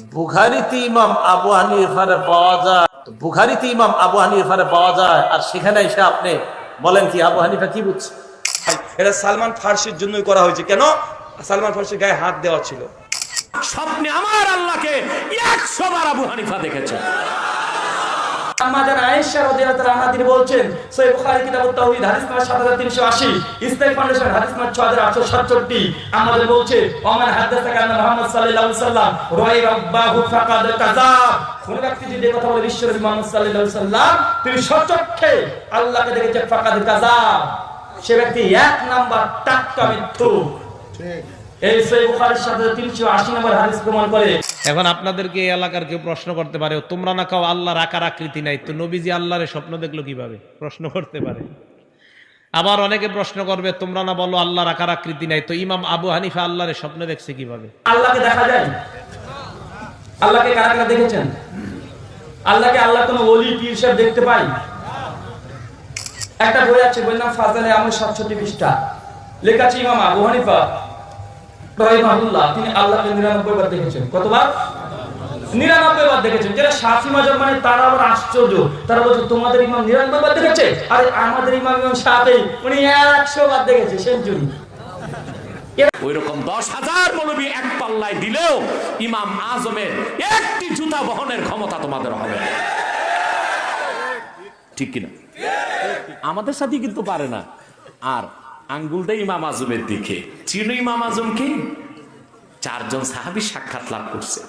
বুখারিতে ইমাম আবু হানিফারে পাওয়া যায় তো বুখারিতে ইমাম আবু হানিফারে পাওয়া যায় আর সেখানে এসে আপনি বলেন কি আবু হানিফা কি বুঝছে? এটা সালমান ফার্সির জন্যই করা হয়েছে। কেন? সালমান ফার্সির গায়ে হাত দেওয়া ছিল। স্বপ্নে আমার আল্লাহকে একশো বার আবু হানিফা দেখেছে। আমাদের আয়েশা রাদিয়াল্লাহু তাআলা আনহা তিনি বলছেন সহিহ বুখারী কিতাবুত তাওহীদ হাদিস নাম্বার 7380 ইসলামিক ফাউন্ডেশন হাদিস নাম্বার 6867 আমাদের বলছে ওমান হাদাসাকা আন্না মুহাম্মদ সাল্লাল্লাহু আলাইহি সাল্লাম রাই রাব্বাহু ফাকাদ কাযাব। কোন ব্যক্তি যদি কথা বলে বিশ্বনবী মুহাম্মদ সাল্লাল্লাহু আলাইহি সাল্লাম তিনি সচক্ষে আল্লাহকে দেখেছে ফাকাদ কাযাব। সে ব্যক্তি এক নাম্বার টাক্কা মিথ্যু এই সহিহ বুখারীর সাথে 380 নম্বর হাদিস প্রমাণ করে এখন আপনাদেরকে এই এলাকার কেউ প্রশ্ন করতে পারে তোমরা না কাও আল্লাহর আকার আকৃতি নাই? তো নবীজি আল্লাহরে স্বপ্ন দেখল কীভাবে? প্রশ্ন করতে পারে। আবার অনেকে প্রশ্ন করবে, তোমরা না বলো আল্লাহর আকার আকৃতি নাই? তো ইমাম আবু হানিফা আল্লাহরে স্বপ্ন দেখছে কীভাবে? আল্লাহকে দেখা যায়? আল্লাহকে কারা কারা দেখেছেন? আল্লাহকে আল্লাহ কোনো ওলি, পীর, সাহেব দেখতে পাই একটা বই আছে নাম ফাজালে আমল সাতষট্টি পৃষ্ঠা। লেখা আছে ইমাম আবু হানিফা। রহিমাহুল্লাহ তিনি আল্লাহকে নিরানব্বই বার দেখেছেন। কতবার? নিরানব্বই বার দেখেছেন। যেটা মানে তারা আবার আশ্চর্য। তারা বলছে, তোমাদের ইমাম নিরানব্বই বার দেখেছে? আমাদের ইমাম ইমাম উনি একশো বার দেখেছে, সেঞ্চুরি। দশ হাজার মৌলবী এক পাল্লায় দিলেও ইমাম আজমের একটি জুতা বহনের ক্ষমতা তোমাদের হবে। ঠিক কিনা? আমাদের সাথে কিন্তু পারে না। আর আঙ্গুলটা ইমাম আজমের দিকে। চিনো ইমাম আজমকে চারজন সাহাবি সাক্ষাৎ লাভ করছে।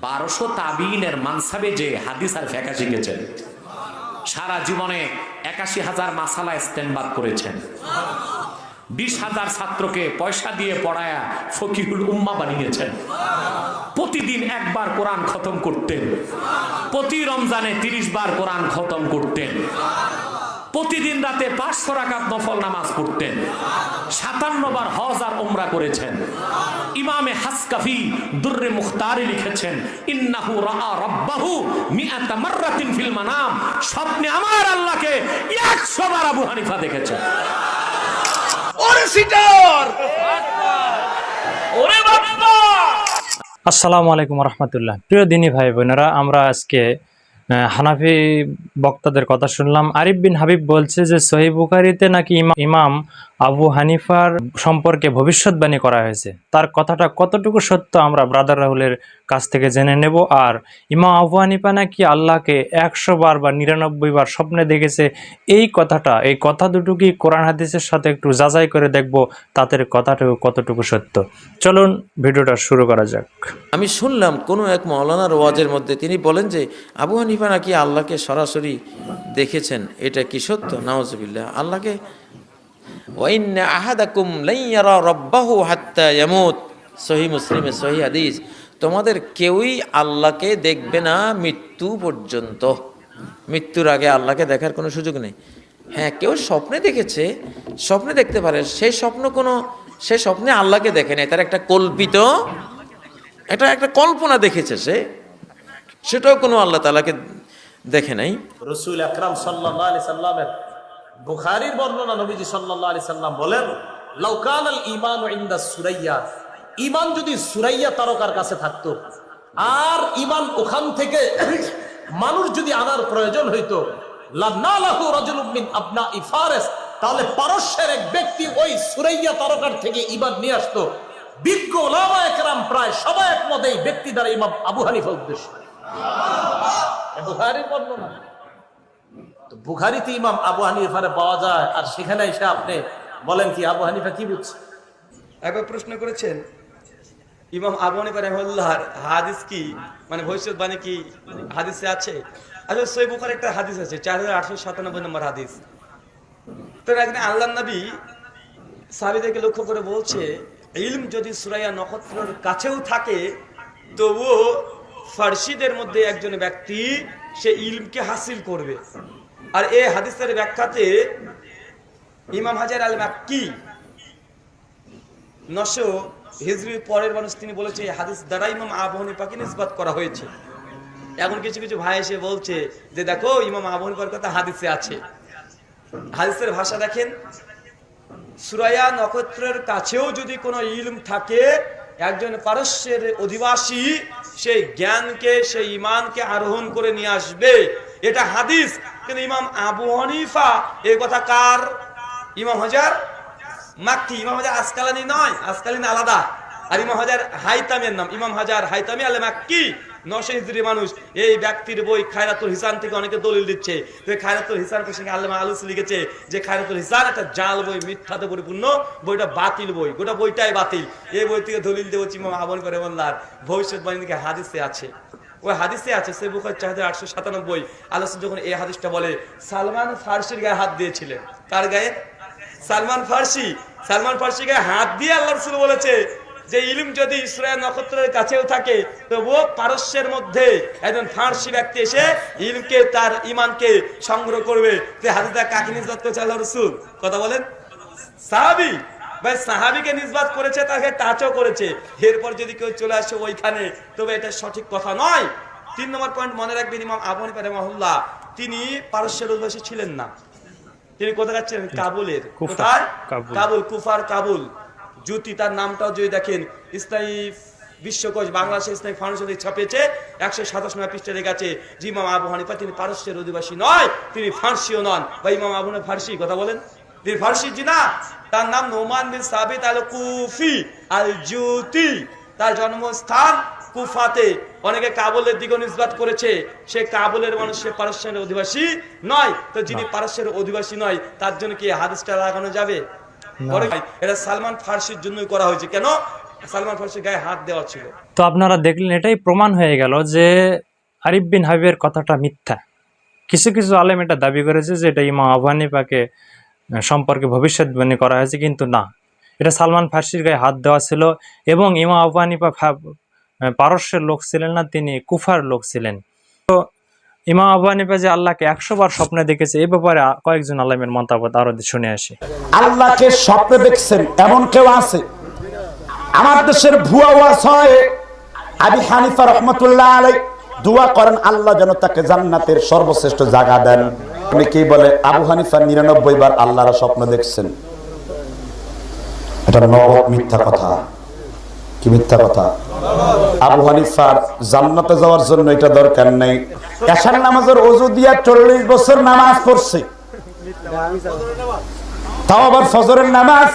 বারোশো তাবিনের মানসাবে যে হাদিস আর ফেকা শিখেছেন। সারা জীবনে একাশি হাজার মাসালা স্ট্যান্ড করেছেন। বিশ হাজার ছাত্রকে পয়সা দিয়ে পড়ায়া ফকিরুল উম্মা বানিয়েছেন। প্রতিদিন একবার কোরআন খতম করতেন। প্রতি রমজানে তিরিশ বার কোরআন খতম করতেন। প্রতিদিন রাতে পাঁচশো রাকাত নফল নামাজ পড়তেন। সাতান্ন বার হজ আর ওমরা করেছেন। ইমামে হাসকাফি দুর্রে মুখতারি লিখেছেন ইন্নাহু রাআ রাব্বাহু মিআতা মাররাতিন ফিল মানাম। স্বপ্নে আমার আল্লাহকে 100 বার আবু হানিফা দেখেছেন। ওরে আসসালামু আলাইকুম রহমতুল্লাহ। প্রিয় দিনী ভাই বোনেরা আমরা আজকে হানাফি বক্তাদের কথা শুনলাম। আরিফ বিন হাবিব বলছে যে সহি বুখারিতে নাকি ইমাম আবু হানিফার সম্পর্কে ভবিষ্যৎবাণী করা হয়েছে। তার কথাটা কতটুকু সত্য আমরা ব্রাদার রাহুলের কাছ থেকে জেনে নেব। আর ইমা আবু হানিফা নাকি আল্লাহকে একশো বার বা নিরানব্বই বার স্বপ্নে দেখেছে, এই কথাটা, এই কথা দুটো কি কোরআন হাদিসের সাথে একটু যাচাই করে দেখব তাদের কথাটুকু কতটুকু সত্য। চলুন, ভিডিওটা শুরু করা যাক। আমি শুনলাম কোনো এক মৌলানার ওয়াজের মধ্যে তিনি বলেন যে, আবু হানিফা নাকি আল্লাহকে সরাসরি দেখেছেন, এটা কি সত্য? নাওজবিল্লাহ আল্লাহকে রব্বাহু সহি সহি তোমাদের কেউই আল্লাহকে দেখবে না মৃত্যু পর্যন্ত। মৃত্যুর আগে আল্লাহকে দেখার কোনো সুযোগ নেই। হ্যাঁ কেউ স্বপ্নে দেখেছে, স্বপ্নে দেখতে পারে। সেই স্বপ্ন কোনো, সে স্বপ্নে আল্লাহকে দেখে নাই। তার একটা কল্পিত এটা একটা কল্পনা দেখেছে সে। সেটাও কোনো আল্লাহ তালাকে দেখে নাই। রসুল আকরাম সাল্লাহ সাল্লামের বুখারির বর্ণনা নবীজি সাল্লাহ সাল্লাম বলেন লাউকান আল ইমান সুরাইয়া। ইমান যদি সুরাইয়া তারকার কাছে থাকতো, আর ইমান ওখান থেকে মানুষ যদি আনার প্রয়োজন হইতো তাহলে পারস্যের এক ব্যক্তি ওই সুরাইয়া তারকার থেকে ইমান নিয়ে আসতো। বিজ্ঞ ওলামা প্রায় সবাই একমত এই ব্যক্তি দ্বারা ইমাম আবু হানিফা উদ্দেশ্য। বর্ণনা। বুখারিতে ইমাম আবু হানিফারে পাওয়া যায়, আর সেখানে এসে আপনি বলেন কি, আবু হানিফা কি বুঝছে? একবার প্রশ্ন করেছেন, ইমাম আবু হানিফা রহমাল্লাহর হাদিস কি? মানে ভবিষ্যৎবাণী কি হাদিসে আছে? আসলে সই বুখার একটা হাদিস আছে, চার হাজার আটশো সাতানব্বই নম্বর হাদিস। তো একদিন আল্লাহ নবী সাবিদেরকে লক্ষ্য করে বলছে, ইলম যদি সুরাইয়া নক্ষত্রের কাছেও থাকে, তবুও ফার্সিদের মধ্যে একজন ব্যক্তি সে ইলমকে হাসিল করবে। আর এই হাদিসের ব্যাখ্যাতে ইমাম হাজার আল মাক্কি নশো হিজরির পরের মানুষ তিনি বলেছে হাদিস দ্বারা ইমাম আবু হানিফাকে নিসবাত করা হয়েছে। এখন কিছু কিছু ভাই এসে বলছে যে, দেখো, ইমাম আবু হানিফার কথা হাদিসে আছে। হাদিসের ভাষা দেখেন সুরায়া নক্ষত্রের কাছেও যদি কোনো ইলম থাকে, একজন পারস্যের অধিবাসী সেই জ্ঞানকে, সেই ইমানকে আরোহণ করে নিয়ে আসবে। এটা হাদিস। কিন্তু ইমাম আবু হানিফা? এই কথা কার? ইমাম হাজার মাক্কি। ইমাম হাজার আসকালানি নয়, আসকালিন আলাদা। আর ইমাম হাজার হাইতামের নাম। ইমাম হাজার হাইতামি আলে মাক্কি। নশো হিজড়ি মানুষ। এই ব্যক্তির বই খায়রাতুল হিসান থেকে অনেকে দলিল দিচ্ছে। খায়রাতুল আল্লামা আলুস লিখেছে, যে খায়রাতুল হিসান একটা জাল বই, মিথ্যাতে পরিপূর্ণ। বইটা বাতিল বই। গোটা বইটাই বাতিল। এই বই থেকে দলিল দেবো ইমাম আবন করে বললার থেকে হাদিসে আছে। ওই হাদিসে আছে, সে বুখার চাহিদা আটশো সাতানব্বই। আলোচনা যখন এই হাদিসটা বলে, সালমান ফার্সির গায়ে হাত দিয়েছিলেন। কার গায়ে? সালমান ফার্সি। সালমান ফার্সি গায়ে হাত দিয়ে আল্লাহ রসুল বলেছে যে, ইলম যদি ইসরায়েল নক্ষত্রের কাছেও থাকে, তবুও পারস্যের মধ্যে একজন ফার্সি ব্যক্তি এসে ইলমকে, তার ইমানকে সংগ্রহ করবে। হাদিসটা কাকে নিজবাত করেছে আল্লাহ রসুল? কথা বলেন। সাহাবি। ভাই সাহাবিকে নিজবাত করেছে তাকে টাচও করেছে। এরপর যদি কেউ চলে আসে ওইখানে তবে এটা সঠিক কথা নয়। তিন নম্বর পয়েন্ট মনে রাখবেন ইমাম তিনি পারস্যের অধিবাসী ছিলেন না। তিনি কোথায় ছিলেন কাবুলের। কোথায়? কাবুল। কুফার কাবুল। জ্যোতি তার নামটাও যদি দেখেন ইসলামী বিশ্বকোষ বাংলাদেশের ইসলামী ফাউন্ডেশন ছাপিয়েছে একশো সাতাশ নয় পৃষ্ঠে লেগেছে যে ইমাম আবু হানিফা তিনি পারস্যের অধিবাসী নয় তিনি ফার্সিও নন। বা ইমাম আবু ফার্সি কথা বলেন? তিনি ফার্সি জি না? তার নাম নোমান বিন সাবিত আল কুফি আল জুতি তার জন্মস্থান কুফাতে। অনেকে কাবুলের দিকে নিষ্পাত করেছে। সে কাবুলের মানুষ সে পারস্যের অধিবাসী নয়। তো যিনি পারস্যের অধিবাসী নয় তার জন্য কি হাদিসটা লাগানো যাবে? এটা সালমান ফার্সির জন্যই করা হয়েছে। কেন? সালমান ফার্সির গায়ে হাত দেওয়া ছিল। তো আপনারা দেখলেন এটাই প্রমাণ হয়ে গেল যে আরিফ বিন হাবিবের কথাটা মিথ্যা। কিছু কিছু আলেম এটা দাবি করেছে যে এটা ইমাম আবু হানিফাকে আহ, সম্পর্কে ভবিষ্যৎবাণী করা হয়েছে, কিন্তু না। এটা সালমান ফার্সির গায়ে হাত দেওয়া ছিল এবং ইমাম আবু হানিফা পারস্যের লোক ছিলেন না, তিনি কুফার লোক ছিলেন। তো ইমাম আবু হানিফা যে আল্লাহকে একশো বার স্বপ্নে দেখেছে, এ ব্যাপারে কয়েকজন আলেমের মতামত আরও শুনে আসি। আল্লাহকে স্বপ্নে দেখছেন, এমন কেউ আছে? আমার দেশের ভুয়া ওয়াজ হয়, আবি হানিফা রহমতুল্লাহ আলাই দোয়া করেন আল্লাহ যেন তাকে জান্নাতের সর্বশ্রেষ্ঠ জায়গা দেন। উনি কি বলে আবু হানিফা নিরানব্বই বার আল্লাহর স্বপ্ন দেখছেন? এটা নবক মিথ্যা কথা। কি মিথ্যা কথা? আবু হানিফার জান্নাতে যাওয়ার জন্য এটা দরকার নেই। এশার নামাজের অজু দিয়া চল্লিশ বছর নামাজ পড়ছে। তাও আবার ফজরের নামাজ।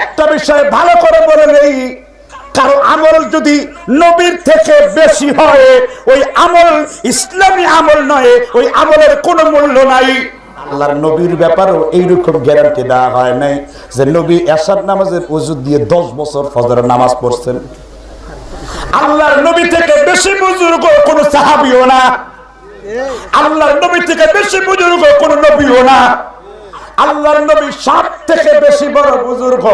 একটা বিষয় ভালো করে বলে নেই কারও আমল যদি নবীর থেকে বেশি হয় ওই আমল ইসলামী আমল নয় ওই আমলের কোনো মূল্য নাই। আল্লাহর নবীর ব্যাপারেও এইরকম গ্যারান্টি দেওয়া হয় নাই যে নবী এসার নামাজের ওজুদ দিয়ে দশ বছর ফজরের নামাজ পড়ছেন। আল্লাহর নবী থেকে বেশি বুজুর্গ কোনো সাহাবিও না। আল্লাহর নবী থেকে বেশি বুজুর্গ কোন নবীও না। আল্লাহর নবী সব থেকে বেশি বড় বুজুর্গ।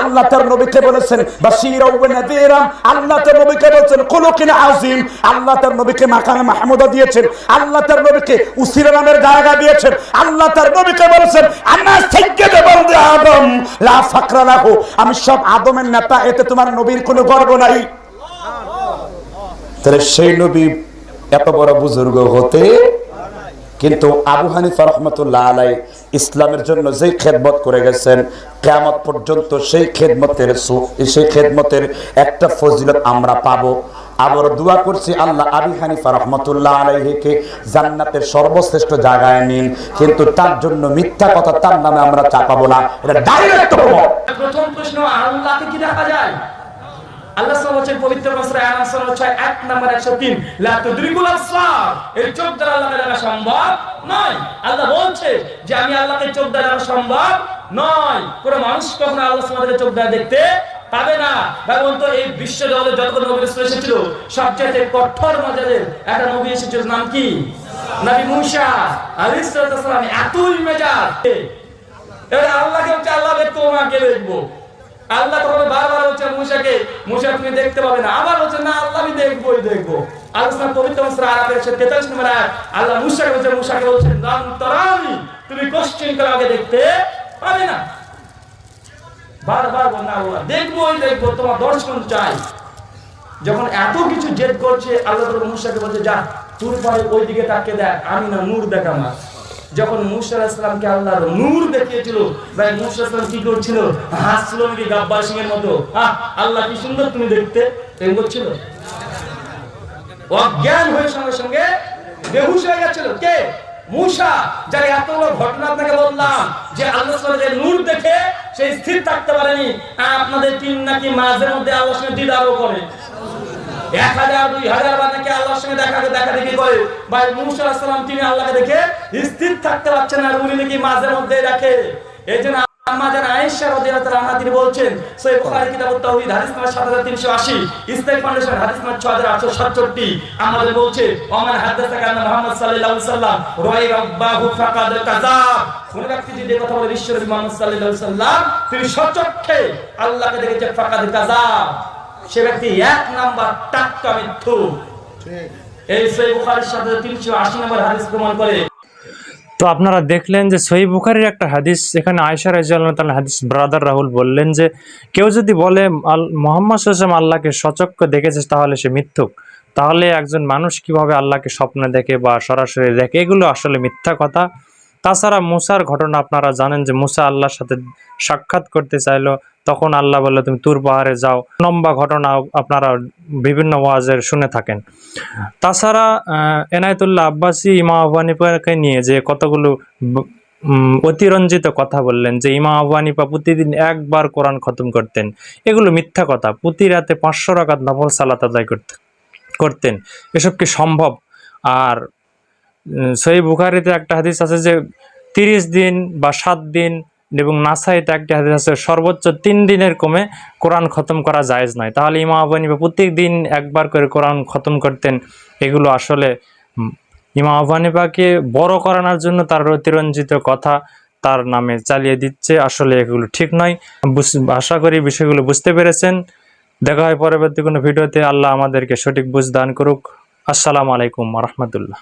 আল্লাহ তার নবীকে বলেছেন, বাশীরা ওয়া আল্লাহ তার নবীকে বলেছেন, কুলুকিন আযীম। আল্লাহ তার নবীকে মাকামে মাহমুদা দিয়েছেন। আল্লাহ তার নবীকে উসিরা নামের জায়গা দিয়েছেন। আল্লাহ তার নবীকে বলেছেন আনা সাইয়্যিদু বলদে আদম, লা ফাকরা লাহু। আমি সব আদমের নেতা, এতে তোমার নবীর কোনো গর্ব নাই। তাহলে সেই নবী এত বড় বুজুর্গ হতে কিন্তু আবু হানিফা রহমতুল্লাহ আলাই ইসলামের জন্য যেই খেদমত করে গেছেন, কেয়ামত পর্যন্ত সেই খেদমতের সেই খেদমতের একটা ফজিলত আমরা পাবো। আবার দোয়া করছি আল্লাহ আবি হানিফা রহমতুল্লাহ আলাইহিকে জান্নাতের সর্বশ্রেষ্ঠ জায়গায় নিন। কিন্তু তার জন্য মিথ্যা কথা তার নামে আমরা চাপাবো না। এটা ডাইরেক্ট প্রথম প্রশ্ন, আল্লাহকে কি দেখা যায়? আল্লাহ আলাইহি পবিত্র বস্ত্র সাল্লাল্লাহু আলাইহি এক নাম্বার 103 লা তুদরিকুল আবসার। এই চোখ দ্বারা আল্লাহকে দেখা সম্ভব নয়। আল্লাহ বলছে যে আমি আল্লাহকে চোখ দ্বারা দেখা সম্ভব নয়। কোন মানুষ কখনো আল্লাহ সুবহানাহু চোখ দ্বারা দেখতে পাবে না। ভগবান তো এই বিশ্ব জগতে যতগুলো নবী রাসূল এসেছিল সবচেয়ে কঠোর মজাদের একটা নবী এসেছিল নাম কি? নবী মুসা আলাইহিস সালাম। এতই মেজাজ। এবার আল্লাহকে হচ্ছে আল্লাহ দেখতে তোমাকে দেখব আল্লাহ তখন বারবার হচ্ছে মুসাকে, মুসা তুমি দেখতে পাবে না। আবার হচ্ছে না, আল্লাহ আমি দেখব। আলোচনা পবিত্র আল্লাহ মুসাকে মুসাকে তুমি করে আমাকে দেখতে পাবে না। বারবার আল্লাহ দেখব, তোমার দর্শন চাই। যখন এত কিছু জেদ করছে, আল্লাহ তখন মুসাকে বলছে, যা তোর ওই দিকে তাকে দেখ, আমি না নূর দেখ আমার যখন মুসা আল্লাহর নূর দেখিয়েছিল, ভাই মুসা কি করছিল? হাসছিল নাকি গাব্বার সিং এর মতো আল্লাহ কি সুন্দর তুমি দেখতে। এরকম করছিল? অজ্ঞান হয়ে সঙ্গে সঙ্গে বেহুশ হয়ে গেছিল। কে? মুসা, যার এতগুলো ঘটনা আপনাকে বললাম যে আল্লাহ যে নূর দেখে সে স্থির থাকতে পারেনি। আপনাদের তিন নাকি মাঝে মধ্যে সঙ্গে দিদারও করে। তিনি আল্লাহকে দেখে স্থির থাকতে পারছেন আর উনি নাকি মাঝে মধ্যে দেখে। এই জন্য আমাদের আয়েশা রাদিয়াল্লাহু আনহা তিনি বলছেন সহিহ বুখারী কিতাবুত তাওহীদ হাদিস নাম্বার 7380 ইসলামিক ফাউন্ডেশন, হাদিস নাম্বার 6867 আমাদের বলছে, ওমান হাদাসা কান্না মুহাম্মদ সাল্লাল্লাহু আলাইহি সাল্লাম রাই রাব্বাহু ফাকাদ কাযাব। কোন ব্যক্তি যদি এই কথা বলে বিশ্বনবী মুহাম্মদ সাল্লাল্লাহু আলাইহি সাল্লাম তিনি সচক্ষে আল্লাহকে দেখেছে ফাকাদ সে ব্যক্তি এক নাম্বার টাটকা মিথ্যু। এই সহিহ বুখারীর সাথে 380 নম্বর হাদিস প্রমাণ করে। তো আপনারা দেখলেন যে সহি বুখারির একটা হাদিস এখানে আয়সা তাআলা হাদিস ব্রাদার রাহুল বললেন যে কেউ যদি বলে আল মোহাম্মদ সাল্লাম আল্লাহকে সচক্ষ দেখেছে তাহলে সে মিথ্যুক। তাহলে একজন মানুষ কীভাবে আল্লাহকে স্বপ্নে দেখে বা সরাসরি দেখে এগুলো আসলে মিথ্যা কথা। তাছাড়া মুসার ঘটনা আপনারা জানেন যে মুসা আল্লাহর সাথে সাক্ষাৎ করতে চাইলো, তখন আল্লাহ বলল, তুমি তুর পাহাড়ে যাও। লম্বা ঘটনা আপনারা বিভিন্ন ওয়াজের শুনে থাকেন। তাছাড়া এনায়েতুল্লাহ আব্বাসী ইমা আবহানিপাকে নিয়ে যে কতগুলো অতিরঞ্জিত কথা বললেন, যে ইমা আবহানিপা প্রতিদিন একবার কোরআন খতম করতেন, এগুলো মিথ্যা কথা। প্রতি রাতে পাঁচশো রাকাত নফল সালাত আদায় করতে, করতেন। এসব কি সম্ভব? আর সেই বুখারিতে একটা হাদিস আছে যে তিরিশ দিন বা সাত দিন এবং নাসাইতে একটা হাদিস আছে সর্বোচ্চ তিন দিনের কমে কোরআন খতম করা জায়েজ নয়। তাহলে ইমা আবানি প্রত্যেক দিন একবার করে কোরআন খতম করতেন এগুলো আসলে উম, ইমা আবানিবাকে বড় করানোর জন্য তার অতিরঞ্জিত কথা তার নামে চালিয়ে দিচ্ছে আসলে এগুলো ঠিক নয়। আশা করি বিষয়গুলো বুঝতে পেরেছেন। দেখা হয় পরবর্তী কোনো ভিডিওতে। আল্লাহ আমাদেরকে সঠিক বুঝ দান করুক। আসসালামু আলাইকুম রহমতুল্লাহ।